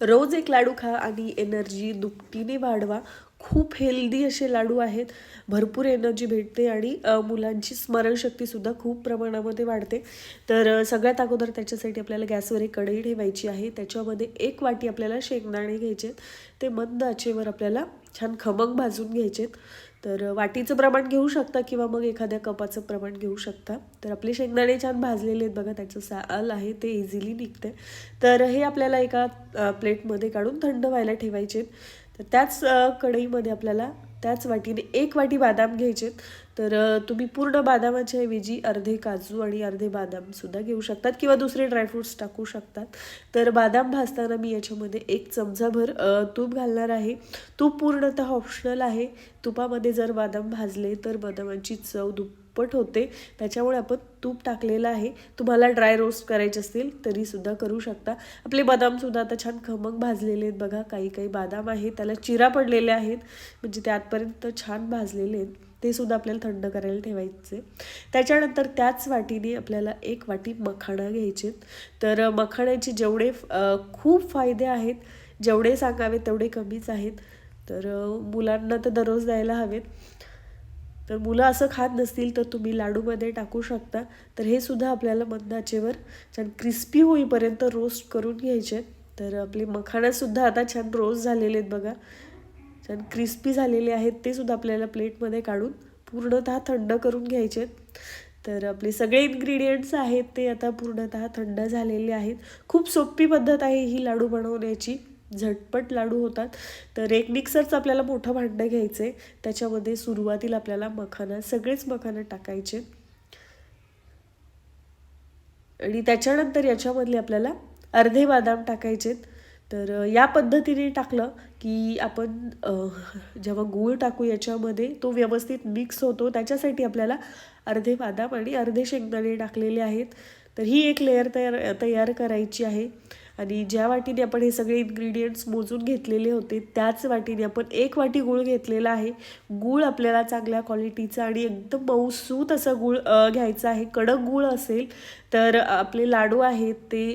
रोज एक लाडू खा आणि एनर्जी दुपटीने वाढवा. खूप हेल्दी असे लाडू आहेत. भरपूर एनर्जी भेटते आणि मुलांची स्मरणशक्तीसुद्धा खूप प्रमाणामध्ये वाढते. तर सगळ्यात अगोदर त्याच्यासाठी आपल्याला गॅसवर एक कढई ठेवायची आहे. त्याच्यामध्ये एक वाटी आपल्याला शेंगदाणे घ्यायचे ते मंद आचेवर आपल्याला छान खमंग भाजून घ्यायचे तर वाटीचं प्रमाण घेऊ शकता किंवा मग एखाद्या कपाचं प्रमाण घेऊ शकता. तर आपले शेंगदाणे छान भाजलेले आहेत बघा त्याचं साल आहे ते इझिली निघते तर हे आपल्याला एका प्लेटमध्ये काढून थंड व्हायला ठेवायचे तर त्याच कढईमध्ये आपल्याला त्याच वाटीने एक वाटी बादाम घ्यायचे तर तुम्ही पूर्ण बादामाच्या ऐवजी अर्धे काजू आणि अर्धे बादामसुद्धा घेऊ शकतात किंवा दुसरे ड्रायफ्रुट्स टाकू शकतात. तर बादाम भाजताना मी याच्यामध्ये एक चमचाभर तूप घालणार आहे. तूप पूर्णतः ऑप्शनल आहे. तुपामध्ये जर बादाम भाजले तर बदामांची चव दुप्पट होते. त्याच्यामुळे आपण तूप टाकलेलं आहे. तुम्हाला ड्राय रोस्ट करायचे असतील तरीसुद्धा करू शकता. आपले बदामसुद्धा आता छान खमंग भाजलेले आहेत. बघा काही काही बदाम आहेत. त्याला चिरा पडलेले आहेत. म्हणजे ते आतपर्यंत छान भाजलेले आहेत. ते सुद्धा आपल्याला थंड करायला ठेवायचे. त्याच्यानंतर त्याच वाटीने आपल्याला एक वाटी मखाणा घ्यायचे तर मखाण्याचे जेवढे खूप फायदे आहेत जेवढे सांगावे तेवढे कमीच आहेत. तर मुलांना तर दररोज द्यायला हवेत. तर मुलं असं खात नसतील तर तुम्ही लाडूमध्ये टाकू शकता. तर हे सुद्धा आपल्याला मंदाचेवर छान क्रिस्पी होईपर्यंत रोस्ट करून घ्यायचे. तर आपले मखाणासुद्धा आता छान रोस्ट झालेले आहेत बघा. छान क्रिस्पी झालेले आहेत ते सुद्धा आपल्याला प्लेटमध्ये काढून पूर्णतः थंड करून घ्यायचे तर आपले सगळे इन्ग्रेडियंट्स आहेत ते आता पूर्णतः थंड झालेले आहेत. खूप सोपी पद्धत आहे ही लाडू बनवण्याची. झटपट लाडू होतात. तर एक मिक्सरचं आपल्याला मोठं भांडं घ्यायचं. आहे त्याच्यामध्ये सुरुवातीला आपल्याला मखाना सगळेच मखाना टाकायचे. आणि त्याच्यानंतर याच्यामधले आपल्याला अर्धे बदाम टाकायचेत. तर या पद्धतीने टाकलं की आपण जेव्हा गूळ टाकू याच्यामध्ये तो व्यवस्थित मिक्स होतो. त्याच्यासाठी आपल्याला अर्धे बादाम आणि अर्धे शेंगदाणे टाकलेले आहेत. तर ही एक लेअर तयार तयार करायची आहे. आणि ज्या वाटीने आपण हे सगळे इन्ग्रेडियंट्स मोजून घेतलेले होते त्याच वाटीने आपण एक वाटी गूळ घेतलेला आहे. गूळ आपल्याला चांगल्या क्वालिटीचा आणि एकदम मऊसूत असा गूळ घ्यायचा आहे. कडक गूळ असेल तर आपले लाडू आहेत ते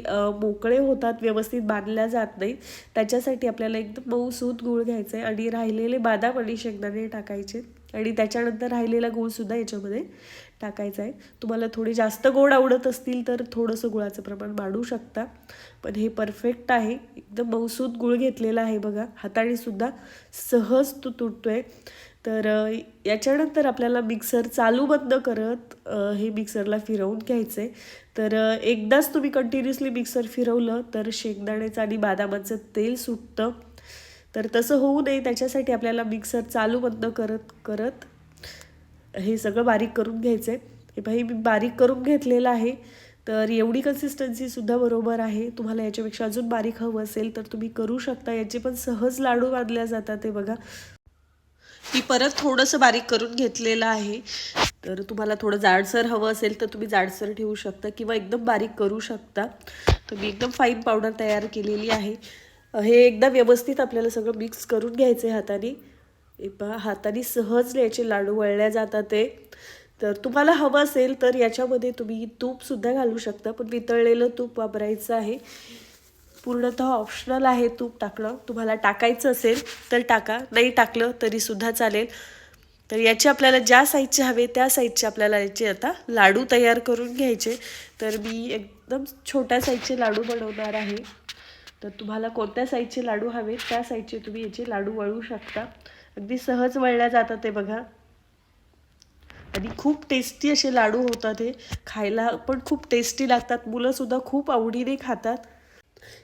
मोकळे होतात व्यवस्थित बांधल्या जात नाही त्याच्यासाठी आपल्याला एकदम मऊसूत गूळ घ्यायचं आहे आणि राहिलेले बादाम आणि शेंगदाणे टाकायचे. आणि त्याच्यानंतर राहिलेला गूळसुद्धा याच्यामध्ये टाकायचा आहे. तुम्हाला थोडे जास्त गोड आवडत असतील तर थोडंसं गुळाचं प्रमाण वाढू शकता. पण हे परफेक्ट आहे. एकदम मौसूद गुळ घेतलेला आहे बघा. हातानेसुद्धा सहज तो तुटतो आहे तर याच्यानंतर आपल्याला मिक्सर चालू बंद करत हे मिक्सरला फिरवून घ्यायचं आहे तर एकदाच तुम्ही कंटिन्युअसली मिक्सर फिरवलं तर शेंगदाण्याचं आणि बदामाचं तेल सुटतं. तर तसं होऊ नये त्याच्यासाठी आपल्याला मिक्सर चालू बंद करत करत हे सगळं बारीक करून घ्यायचं आहे हे भाई मी बारीक करून घेतलेलं आहे. तर एवढी कन्सिस्टन्सीसुद्धा बरोबर आहे. तुम्हाला याच्यापेक्षा अजून बारीक हवं असेल तर तुम्ही करू शकता. याचे पण सहज लाडू बांधल्या जातात ते बघा. मी परत थोडंसं बारीक करून घेतलेलं आहे. तर तुम्हाला थोडं जाडसर हवं असेल तर तुम्ही जाडसर ठेवू शकता किंवा एकदम बारीक करू शकता. तर मी एकदम फाईन पावडर तयार केलेली आहे. हे एकदा व्यवस्थित आपल्याला सगळं मिक्स करून घ्यायचं आहे हाताने. पहा हाताने सहज याचे लाडू वळल्या जातात ते. तर तुम्हाला हवं असेल तर याच्यामध्ये तुम्ही तूपसुद्धा घालू शकता पण वितळलेलं तूप वापरायचं आहे. पूर्णतः ऑप्शनल आहे तूप टाकणं. तुम्हाला टाकायचं असेल तर टाका नाही टाकलं तरीसुद्धा चालेल. तर याचे आपल्याला ज्या साईजचे हवे त्या साईजचे आपल्याला याचे आता लाडू तयार करून घ्यायचे. तर मी एकदम छोट्या साईजचे लाडू बनवणार आहे. तर तुम्हाला कोणत्या साईजचे लाडू हवे त्या साईजचे तुम्ही याचे लाडू वळू शकता. अगदी सहज वळल्या जातात ते बघा. आणि खूप टेस्टी असे लाडू होतात हे. खायला पण खूप टेस्टी लागतात. मुलंसुद्धा खूप आवडीने खातात.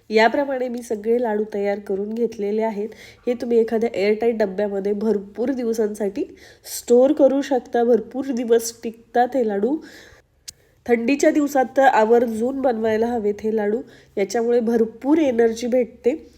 याप्रमाणे मी सगळे लाडू तयार करून घेतलेले आहेत. हे तुम्ही एखाद्या एअरटाईट डब्यामध्ये भरपूर दिवसांसाठी स्टोअर करू शकता. भरपूर दिवस टिकतात हे लाडू. थंडीच्या दिवसात तर आवर्जून बनवायला हवेत हे लाडू. याच्यामुळे भरपूर एनर्जी भेटते.